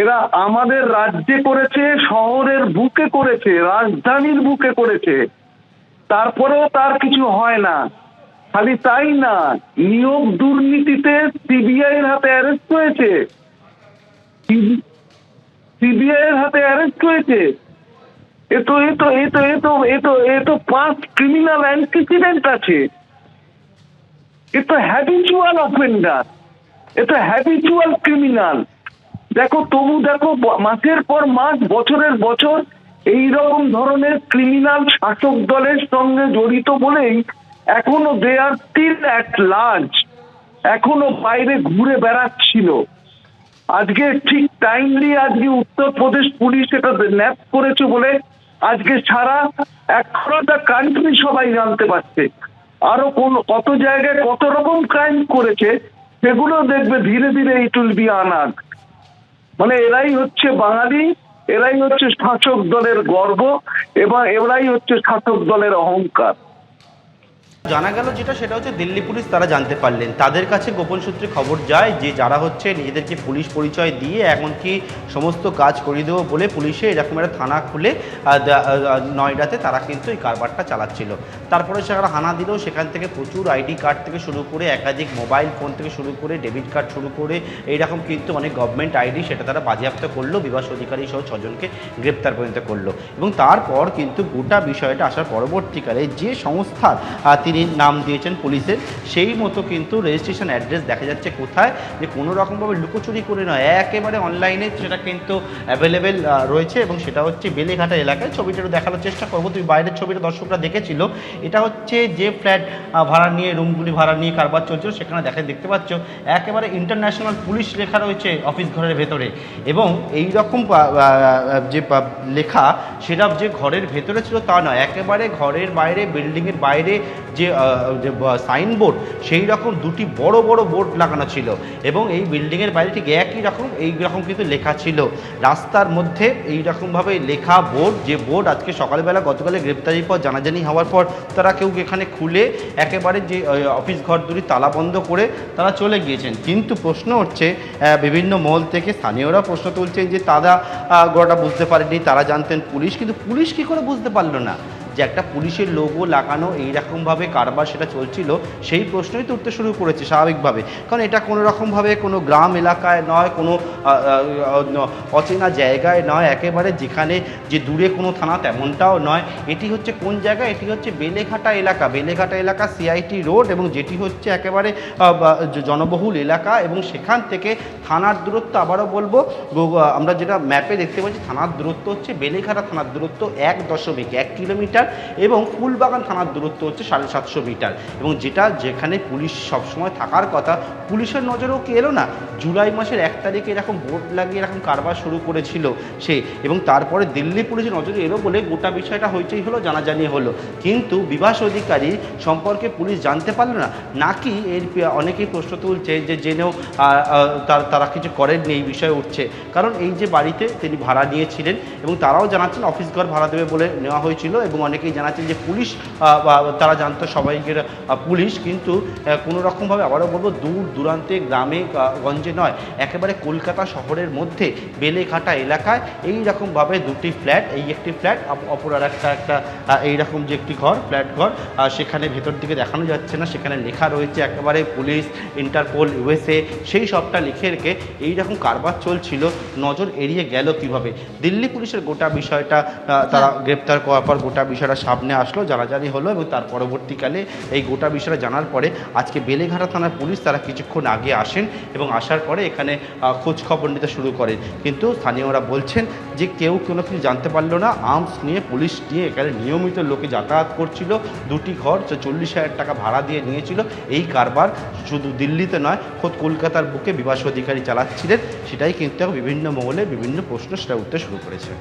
এরা আমাদের রাজ্যে করেছে, শহরের বুকে করেছে, রাজধানীর বুকে করেছে। তারপরেও তার কিছু হয় না। খালি তাই না, নিয়োগ দুর্নীতিতে সিবিআই এর হাতে অ্যারেস্ট হয়েছে। সিবিআই এর হাতে অ্যারেস্ট হয়েছে। এ তো এ তো এ তো এ তো এ তো এ তো পাঁচ ক্রিমিনাল অ্যান্টিসিডেন্ট আছে। এ তো হ্যাবিচুয়াল অফেন্ডার এ তো হ্যাবিচুয়াল ক্রিমিনাল দেখো, তবু দেখো মাসের পর মাস, বছরের বছর এই রকম ধরনের ক্রিমিনাল শাসক দলের সঙ্গে জড়িত বলেই এখনও they are still at large এখনও বাইরে ঘুরে বেড়াচ্ছিল। আজকে ঠিক টাইমলি আজকে উত্তরপ্রদেশ পুলিশ এটা ন্যাপ করেছে বলে আজকে সারা একটা কান্ট্রি সবাই জানতে পারছে। আরও কোন, কত জায়গায় কত রকম ক্রাইম করেছে, সেগুলো দেখবে, ধীরে ধীরে ইট উইল বি আনাক মানে এরাই হচ্ছে বাঙালি, এরাই হচ্ছে শাসক দলের গর্ব, এবং এরাই হচ্ছে শাসক দলের অহংকার। জানা গেল যেটা, সেটা হচ্ছে দিল্লি পুলিশ তারা জানতে পারলেন। তাদের কাছে গোপন সূত্রে খবর যায় যে যারা হচ্ছে নিজেদেরকে পুলিশ পরিচয় দিয়ে এমনকি সমস্ত কাজ করিয়ে দেবো বলে পুলিশে এরকম একটা থানা খুলে নয়ডাতে তারা কিন্তু এই কারবারটা চালাচ্ছিল। তারপরে সেখানে হানা দিলেও সেখান থেকে প্রচুর আইডি কার্ড থেকে শুরু করে একাধিক মোবাইল ফোন থেকে শুরু করে ডেবিট কার্ড শুরু করে এইরকম কিন্তু অনেক গভর্নমেন্ট আইডি সেটা তারা বাজেয়াপ্ত করল বিবাস অধিকারী সহ ছজনকে গ্রেপ্তার পর্যন্ত করল। এবং তারপর কিন্তু গোটা বিষয়টা আসার পরবর্তীকালে যে সংস্থার তিনি নাম দিয়েছেন পুলিশের, সেই মতো কিন্তু রেজিস্ট্রেশন অ্যাড্রেস দেখা যাচ্ছে কোথায়, যে কোনো রকমভাবে লুকোচুরি করে নয়, একেবারে অনলাইনে সেটা কিন্তু অ্যাভেলেবেল রয়েছে এবং সেটা হচ্ছে বেলেঘাটা এলাকায়। ছবিটা দেখানোর চেষ্টা করব। তুমি বাইরের ছবিটা দর্শকরা দেখেছিল। এটা হচ্ছে যে ফ্ল্যাট ভাড়া নিয়ে রুমগুলি ভাড়া নিয়ে কারবার চলছিল, সেখানে দেখা দেখতে পাচ্ছ একেবারে ইন্টারন্যাশনাল পুলিশ লেখা রয়েছে অফিস ঘরের ভেতরে এবং এই রকম যে লেখা, সেটা যে ঘরের ভেতরে ছিল তা নয়, একেবারে ঘরের বাইরে বিল্ডিংয়ের বাইরে যে যে সাইনবোর্ড, সেই রকম দুটি বড় বড় বোর্ড লাগানো ছিল এবং এই বিল্ডিংয়ের বাইরে ঠিক একই রকম, এই রকম কিন্তু লেখা ছিল। রাস্তার মধ্যে এই রকমভাবে লেখা বোর্ড, যে বোর্ড আজকে সকালবেলা গতকালে গ্রেপ্তারির পর জানাজানি হওয়ার পর তারা কেউ এখানে খুলে একেবারে যে অফিস ঘর দুটি তালা বন্ধ করে তারা চলে গিয়েছেন। কিন্তু প্রশ্ন হচ্ছে বিভিন্ন মহল থেকে স্থানীয়রা প্রশ্ন তুলছেন যে, তারা গোটা বুঝতে পারেনি তারা জানতেন পুলিশ, কিন্তু পুলিশ কী করে বুঝতে পারল না? যে একটা পুলিশের লোগো লাগানো এইরকমভাবে কারবার সেটা চলছিল, সেই প্রশ্নই তো উঠতে শুরু করেছে স্বাভাবিকভাবে। কারণ এটা কোনো রকমভাবে কোনো গ্রাম এলাকায় নয়, কোনো অচেনা জায়গায় নয়, একেবারে যেখানে যে দূরে কোনো থানা তেমনটাও নয়। এটি হচ্ছে কোন জায়গা? এটি হচ্ছে বেলেঘাটা এলাকা। বেলেঘাটা এলাকা সিআইটি রোড এবং যেটি হচ্ছে একেবারে জনবহুল এলাকা এবং সেখান থেকে থানার দূরত্ব আবারও বলব আমরা যেটা ম্যাপে দেখতে পাচ্ছি, থানার দূরত্ব হচ্ছে বেলেঘাটা থানার দূরত্ব এক দশমিক এক কিলোমিটার। এবং ফুলবাগান থানার দূরত্ব হচ্ছে সাড়ে সাতশো মিটার। এবং যেটা যেখানে পুলিশ সবসময় থাকার কথা, পুলিশের নজরেও কি এলো না? জুলাই মাসের এক তারিখে এরকম বোর্ড লাগিয়ে এরকম কারবার শুরু করেছিল সে এবং তারপরে দিল্লি পুলিশের নজরে এলো বলে গোটা বিষয়টা হইচই হলো, জানাজানি হলো। কিন্তু বিভাস অধিকারী সম্পর্কে পুলিশ জানতে পারল না। নাকি এর অনেকেই প্রশ্ন তুলছে যে জেনেও তারা কিছু করেননি এই বিষয়ে উঠছে। কারণ এই যে বাড়িতে তিনি ভাড়া নিয়েছিলেন এবং তারাও জানাচ্ছেন অফিস ঘর ভাড়া দেবে বলে নেওয়া হয়েছিল এবং অনেকেই জানাচ্ছেন যে পুলিশ তারা জানতো সবাইকে পুলিশ কিন্তু কোনো রকমভাবে আবারও বলব দূর দূরান্তে গ্রামে গঞ্জে নয় একেবারে কলকাতা শহরের মধ্যে বেলেঘাটা এলাকায় এই রকমভাবে দুটি ফ্ল্যাট এই একটি ফ্ল্যাট অপর আর একটা একটা এইরকম যে একটি ঘর ফ্ল্যাট ঘর সেখানে ভেতর দিকে দেখানো যাচ্ছে না সেখানে লেখা রয়েছে একেবারে পুলিশ ইন্টারপোল ইউএসএ সেই সবটা লিখে রেখে এই রকম কারবার চলছিল নজর এড়িয়ে গেল কীভাবে? দিল্লি পুলিশের গোটা বিষয়টা তারা গ্রেপ্তার করার পর গোটা বিষয়টা সামনে আসলো, জানাজানি হলো এবং তার পরবর্তীকালে এই গোটা বিষয়টা জানার পরে আজকে বেলেঘাটা থানার পুলিশ তারা কিছুক্ষণ আগে আসেন এবং আসার পরে এখানে খোঁজখবর নিতে শুরু করেন। কিন্তু স্থানীয়রা বলছেন যে কেউ কোনো কিছু জানতে পারল না, আর্মস নিয়ে পুলিশ নিয়ে এখানে নিয়মিত লোকে যাতায়াত করছিল, দুটি ঘর চল্লিশ হাজার টাকা ভাড়া দিয়ে নিয়েছিল। এই কারবার শুধু দিল্লিতে নয়, খোদ কলকাতার বুকে বিবাস অধিকারী চালাচ্ছিলেন। সেটাই কিন্তু বিভিন্ন মহলে বিভিন্ন প্রশ্ন সেটা উঠতে শুরু করেছে।